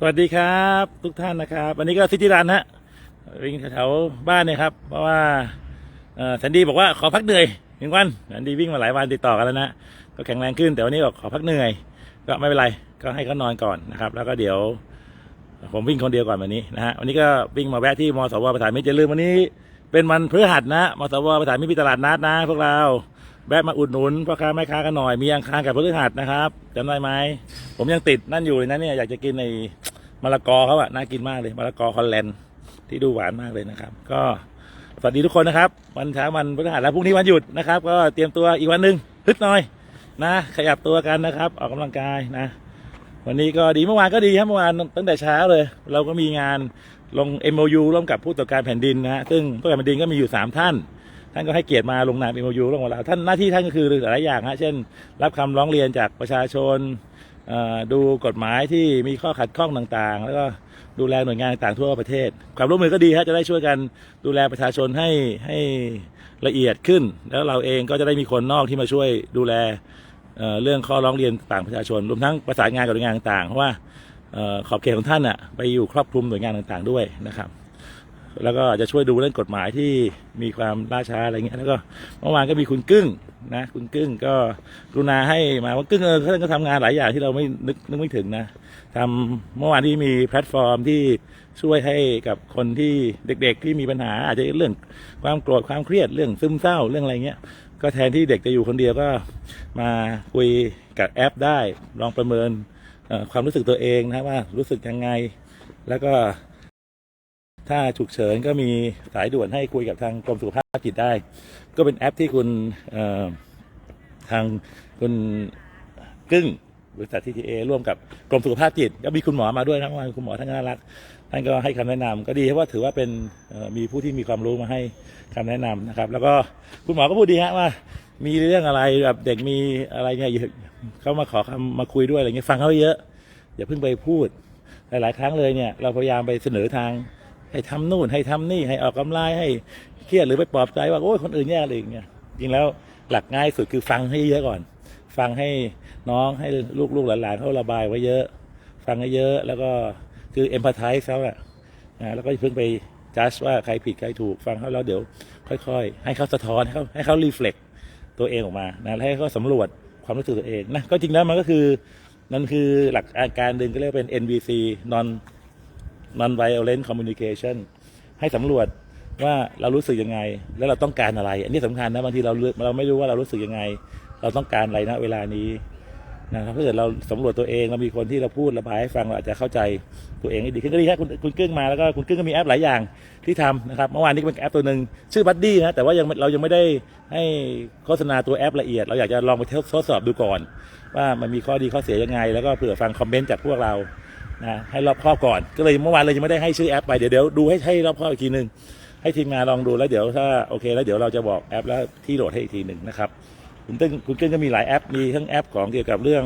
สวัสดีครับทุกท่านนะครับ วันนี้ก็ซิตี้รันฮะวิ่งแถวๆบ้านเนี่ยครับ เพราะว่าเอ่อแซนดี้บอกว่าขอพักเหนื่อยหนึ่งวันแซนดี้วิ่งมาหลายวันติดต่อกันแล้วนะก็แข็งแรงขึ้นแต่วันนี้บอกขอพักเหนื่อย ก็ไม่เป็นไรก็ให้เขานอนก่อนนะครับ แล้วก็เดี๋ยวผมวิ่งคนเดียวก่อนวันนี้นะฮะวันนี้ก็วิ่งมาแวะที่มสวประธานมิตรอย่าลืมวันนี้ เป็นวันพฤหัสนะมสวประธานมิตรมีตลาดนัดนะ พวกเราแวะมาอุดหนุนพ่อค้าแม่ค้ากันหน่อยมีอังคารกับพฤหัสนะครับจำได้ไหมผมยังติดนั่นอยู่เลยนะเนี่ยอยากจะกินใน มะละกอเขาอะน่ากินมากเลยมะละกอฮอลแลนด์ที่ดูหวานมากเลยนะครับ ก็สวัสดีทุกคนนะครับ วันเช้าวันพฤหัสแล้วพรุ่งนี้วันหยุดนะครับ ก็เตรียมตัวอีกวันหนึ่งฮึดหน่อยนะ ขยับตัวกันนะครับ ออกกำลังกายนะ วันนี้ก็ดีเมื่อวานก็ดีครับเมื่อวานตั้งแต่เช้าเลย เราก็มีงานลง MOU ร่วมกับผู้ตรวจการแผ่นดินนะฮะซึ่งผู้ตรวจการแผ่นดินก็มีอยู่ 3 ท่าน ท่านก็ให้เกียรติมาลงนาม MOU ร่วมกับเราท่านหน้าที่ท่านก็คือหลายอย่างฮะเช่น รับคำร้องเรียนจากประชาชน ดูกฎหมายที่มีข้อขัดข้องต่างๆ แล้วก็ดูแลหน่วยงานต่างๆทั่วประเทศ ความร่วมมือก็ดีฮะจะได้ช่วยกันดูแลประชาชนให้ให้ละเอียดขึ้น แล้วเราเองก็จะได้มีคนนอกที่มาช่วยดูแลเเรื่องข้อร้องเรียนต่างประชาชน รวมทั้งประสานงานกับหน่วยงานต่างๆเพราะว่าอขอบเขตของท่านอะไปอยู่ครอบคลุมหน่วยงานต่างๆด้วยนะครับ แล้วก็จะช่วยดูเรื่องกฎหมายที่มีความล่าช้าอะไรเงี้ยแล้วก็เมื่อวานก็มีคุณกึ้งนะ คุณกึ้งก็กรุณาให้มาว่ากึ้งเออท่าก็ทำงานหลายอย่างที่เราไม่นึกนึกไม่ถึงนะทำเมื่อวานที่มีแพลตฟอร์มที่ช่วยให้กับคนที่เด็ก ๆ ที่มีปัญหาอาจจะเรื่องความโกรธความเครียดเรื่องซึมเศร้าเรื่องอะไรเงี้ยก็แทนที่เด็กจะอยู่คนเดียวก็มาคุยกับแอปได้ลองประเมินความรู้สึกตัวเองนะว่ารู้สึกยังไง แล้วก็ ถ้าฉุกเฉินก็มีสายด่วนให้คุยกับทางกรมสุขภาพจิตได้ ก็เป็นแอปที่คุณทางคุณกึ้งบริษัททีทีเอร่วมกับกรมสุขภาพจิต ก็มีคุณหมอมาด้วยนะเมื่อวานคุณหมอท่านน่ารักท่านก็ให้คำแนะนำก็ดีเพราะว่าถือว่าเป็นมีผู้ที่มีความรู้มาให้คำแนะนำนะครับ แล้วก็คุณหมอก็พูดดีฮะว่า มีเรื่องอะไรแบบเด็กมีอะไรเนี่ยอย่าเขามาขอคำมาคุยด้วยอะไรเงี้ยฟังเขาเยอะ อย่าเพิ่งไปพูดหลายๆ ครั้งเลยเนี่ยเราพยายามไปเสนอทาง ให้ทำนู่นให้ทำนี่ให้ออกกำลังให้เครียดหรือไปปลอบใจว่าโอ้ยคนอื่นแย่อะไรอย่างเงี้ยจริงแล้วหลักง่ายสุดคือฟังให้เยอะก่อน ฟังให้น้องให้ลูกลูกหลานๆเขาระบายไว้เยอะ ฟังให้เยอะแล้วก็คือเอมพัตไทส์เขาอะนะแล้วก็เพิ่งไปจัดว่าใครผิดใครถูกฟังเขาแล้วเดี๋ยว ค่อย ๆ ให้เขาสะท้อนให้เขาให้เขารีเฟล็กตัวเองออกมานะให้เขาสำรวจความรู้สึกตัวเองนะก็จริงแล้วมันก็คือนั่นคือหลักอาการหนึ่งก็เรียกเป็น NVC non non violent communication ให้สำรวจว่าเรารู้สึกยังไง แล้วเราต้องการอะไร อันนี้สำคัญนะบางทีเราเลือกเราไม่รู้ว่าเรารู้สึกยังไง เราต้องการอะไรนะเวลานี้นะครับถ้าเกิดเราสำรวจตัวเองเรามีคนที่เราพูดระบายให้ฟังเราอาจจะเข้าใจตัวเองได้ดีขึ้นก็ดีครับคุณคุณกึ้งมาแล้วก็คุณกึ้งก็มีแอปหลายอย่างที่ทำนะครับเมื่อวานนี้ก็เป็นแอปตัวหนึ่งชื่อบัดดี้นะแต่ว่ายังเรายังไม่ได้ให้โฆษณาตัวแอปละเอียด เราอยากจะลองไปทดสอบดูก่อน ว่ามันมีข้อดีข้อเสียยังไง แล้วก็เผื่อฟังคอมเมนต์จากพวกเรา นะให้รอบครอบก่อน ก็เลยเมื่อวานเลยยังไม่ได้ให้ชื่อแอปไปเดี๋ยวเดี๋ยวดูให้ให้รอบครอบอีกทีหนึ่งให้ทีมงานลองดูแล้วเดี๋ยวถ้าโอเค แล้วเดี๋ยวเราจะบอกแอปแล้วที่โหลดให้อีกทีหนึ่งนะครับคุณตึ้งคุณเกิ้งก็มีหลายแอปมีทั้งแอปของเกี่ยวกับเรื่อง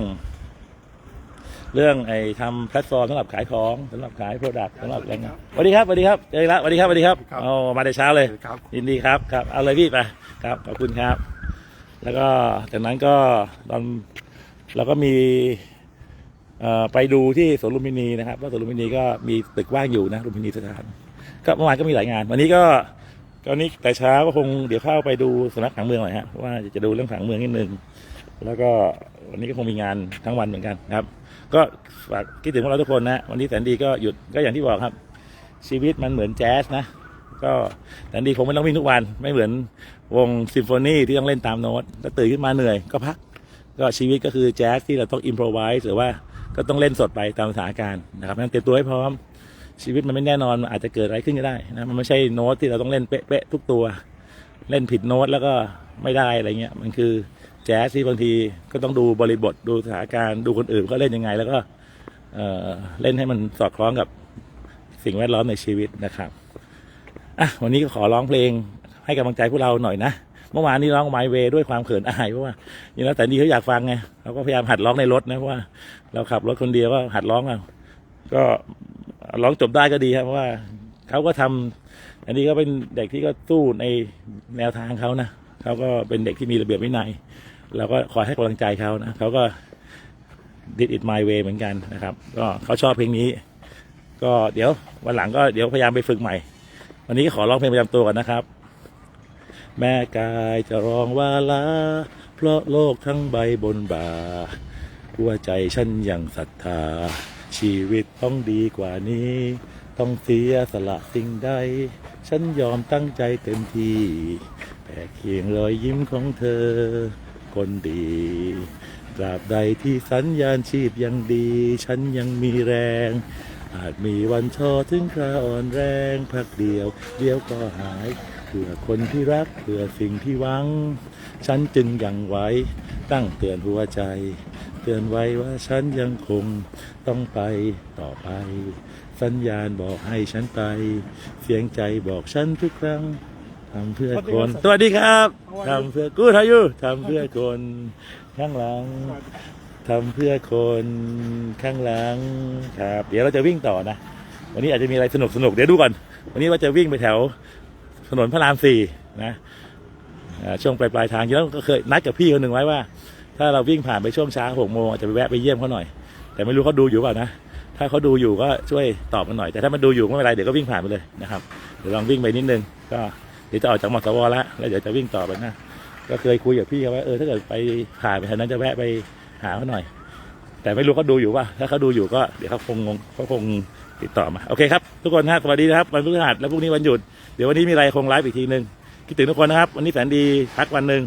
เรื่องไอ้ทำแพลตฟอร์มสำหรับขายของสำหรับขายโปรดักต์สำหรับอะไรเงี้ยสวัสดีครับสวัสดีครับเจอแล้วสวัสดีครับสวัสดีครับครับโอ้มาแต่เช้าเลยครับ ยินดีครับครับเอาเลยพี่ไปครับขอบคุณครับ แล้วก็จากนั้นก็ตอนเราก็มีเอ่อ ไปดูที่สวนลุมพินีนะครับ ว่าสวนลุมพินีก็มีตึกว่างอยู่นะลุมพินีสถาน ก็เมื่อวานก็มีหลายงาน วันนี้ก็ตอนนี้แต่เช้าก็คงเดี๋ยวเข้าไปดูสำนักผังเมืองหน่อยฮะว่าจะดูเรื่องผังเมืองนิดนึงแล้วก็วันนี้ก็คงมีงานทั้งวันเหมือนกันครับ ก็ฝากคิดถึงพวกเราทุกคนนะ วันนี้แสนดีก็หยุดก็อย่างที่บอกครับ ชีวิตมันเหมือนแจ๊สนะก็แสนดีคงไม่ต้องวิ่งทุกวันไม่เหมือนวงซิมโฟนีที่ต้องเล่นตามโน้ตแล้วตื่นขึ้นมาเหนื่อยก็พัก ก็ชีวิตก็คือแจ๊สที่เราต้องอิมพรไวส์หรือว่าก็ต้องเล่นสดไปตามสถานการณ์นะครับงั้นเตรียมตัวให้พร้อมชีวิตมันไม่แน่นอนอาจจะเกิดอะไรขึ้นก็ได้นะมันไม่ใช่โน้ตที่เราต้องเล่นเป๊ะๆทุกตัว เล่นผิดโน้ตแล้วก็ไม่ได้อะไรเงี้ยมันคือแจ๊สที่บางทีก็ต้องดูบริบทดูสถานการณ์ดูคนอื่นเขาเล่นยังไง แล้วก็เออเล่นให้มันสอดคล้องกับสิ่งแวดล้อมในชีวิตนะครับอะวันนี้ก็ขอร้องเพลงให้กำลังใจพวกเราหน่อยนะ เมื่อวานนี้ร้องไมเวด้วยความเขินอายเพราะว่านี่แล้วแต่นี่เขาอยากฟังไงเราก็พยายามหัดร้องในรถนะเพราะว่า เราขับรถคนเดียวก็หัดร้องเอาก็ร้องจบได้ก็ดีครับเพราะว่าเขาก็ทำอันนี้ก็เป็นเด็กที่ก็สู้ในแนวทางเขานะเขาก็เป็นเด็กที่มีระเบียบวินัยเราก็คอยให้กำลังใจเขานะเขาก็ did it my way เหมือนกันนะครับ ก็เขาชอบเพลงนี้ ก็เดี๋ยววันหลังก็เดี๋ยวพยายามไปฝึกใหม่ วันนี้ขอร้องเพลงประจำตัวก่อนนะครับ แม่กายจะร้องว่าลา เพราะโลกทั้งใบบนบ่า หัวใจฉันยังศรัทธา ชีวิตต้องดีกว่านี้ ต้องเสียสละสิ่งใด ฉันยอมตั้งใจเต็มที่แผ่เคียงรอยยิ้มของเธอ คนดีตราบใดที่สัญญาณชีพยังดี ฉันยังมีแรง อาจมีวันท้อถึงคราอ่อนแรงพักเดียว เดียวก็หาย เพื่อคนที่รักเพื่อสิ่งที่หวัง ฉันจึงยังไว้ตั้งเตือนหัวใจ เตือนไว้ว่าฉันยังคงต้องไปต่อไป สัญญาณบอกให้ฉันไป เสียงใจบอกฉันทุกครั้งทำเพื่อคน สวัสดีครับทำเพื่อกูทายุทำเพื่อคนข้างหลังทำเพื่อคนข้างหลังครับ เดี๋ยวเราจะวิ่งต่อนะ วันนี้อาจจะมีอะไรสนุกสนุกๆเดี๋ยวดูก่อน วันนี้ว่าจะวิ่งไปแถว ถนนพระรามสี่นะช่วงปลายปลายทางที่แล้วก็เคยนัดกับพี่คนหนึ่งไว้ว่า ถ้าเราวิ่งผ่านไปช่วงเช้าหกโมงอาจจะไปแวะไปเยี่ยมเขาหน่อย แต่ไม่รู้เขาดูอยู่เปล่านะถ้าเขาดูอยู่ก็ช่วยตอบกันหน่อย แต่ถ้ามันดูอยู่ไม่เป็นไรเดี๋ยวก็วิ่งผ่านไปเลยนะครับเดี๋ยวลองวิ่งไปนิดนึงก็เดี๋ยวจะออกจากมอสวอแล้วแล้วเดี๋ยวจะวิ่งต่อไปนะก็เคยคุยกับพี่เขาว่าเออถ้าเกิดไปผ่านไปทางนั้นจะแวะไปหาเขาหน่อย แต่ไม่รู้เขาดูอยู่ป่ะถ้าเขาดูอยู่ก็เดี๋ยวเขาคงเขาคง ติดต่อมา โอเคครับ ทุกคนฮะสวัสดีนะครับ วันพฤหัสแล้วพรุ่งนี้วันหยุด เดี๋ยววันนี้มีอะไรคงไลฟ์อีกทีนึงคิดถึงทุกคนนะครับ วันนี้แสนดีพักวันหนึ่ง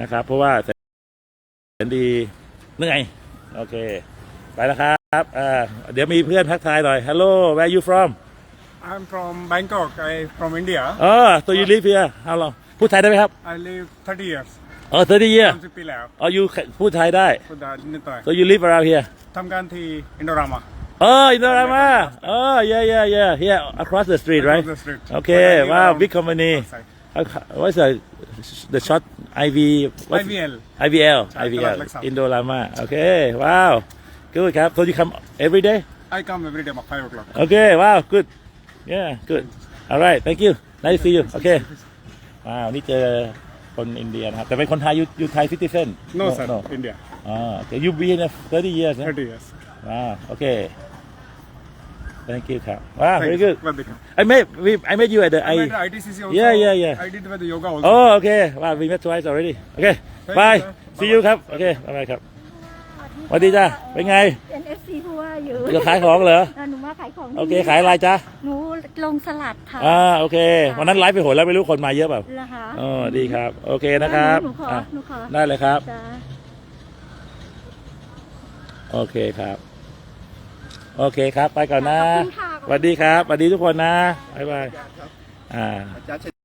นะครับ เพราะว่าแสนดีเหนื่อยโอเค ไปแล้วครับอ่าเดี๋ยวมีเพื่อนทักทายหน่อย Hello where you from I'm from Bangkok. I from India. อ๋อ so you live here how long พูดไทยได้ไหมครับ I live 30 years. อ๋อ30 year 30ปีแล้วอ๋อ you พูดไทยได้พูดได้นิดหน่อย so you live around here ทำงานที่อินโดรามา Oh, in Dorama. Oh, yeah, yeah, yeah. Here across the street, right? Across the street. Okay. But I live Wow, around big company. outside. How- What's the the short IV? What's IVL. IVL. Chai IVL. Kalat Laksa. Indorama. Okay. Wow. Good ครับ So you come every day? I come every day about 5 o'clock. Okay. Wow. Good. Yeah. Good. All right. Thank you. Nice to see you. Okay. ว้าวนี่เจอคนอินเดียนะครับ แต่เป็นคนไทยยูยูไทยซิติเซน No, sir. India. อ๋อแต่ยูบีเนี่ย30 years นะ 30 years. Wow. Okay. Thank you ค รับ Wow. Thank Very you. good. Welcome. I met we I met you at the I I. went to ITCC also. Yeah, yeah, yeah. I did with the yoga also. Oh, okay. Wow, we met twice already. Okay. Thank Bye. you, sir. See you ครับโอเคบายบายครับสวัสดีจ้าเป็นไง เป็นเอฟซีผู้ว่าอยู่จะขายของเหรอเออหนูมาขายของโอเค ขายอะไรจ้าหนูลงสลัดค่ะ อ่า โอเค วันนั้นไลฟ์ไปโหนแล้วไม่รู้คนมาเยอะเปล่าเหรอคะอ๋อดีครับ โอเคนะครับ หนูขออะหนูขอ ได้เลยครับจ้าโอเคครับ โอเคครับ ไปก่อนนะขอบคุณค่ะ สวัสดีครับสวัสดีทุกคนนะบ๊ายบายอ่า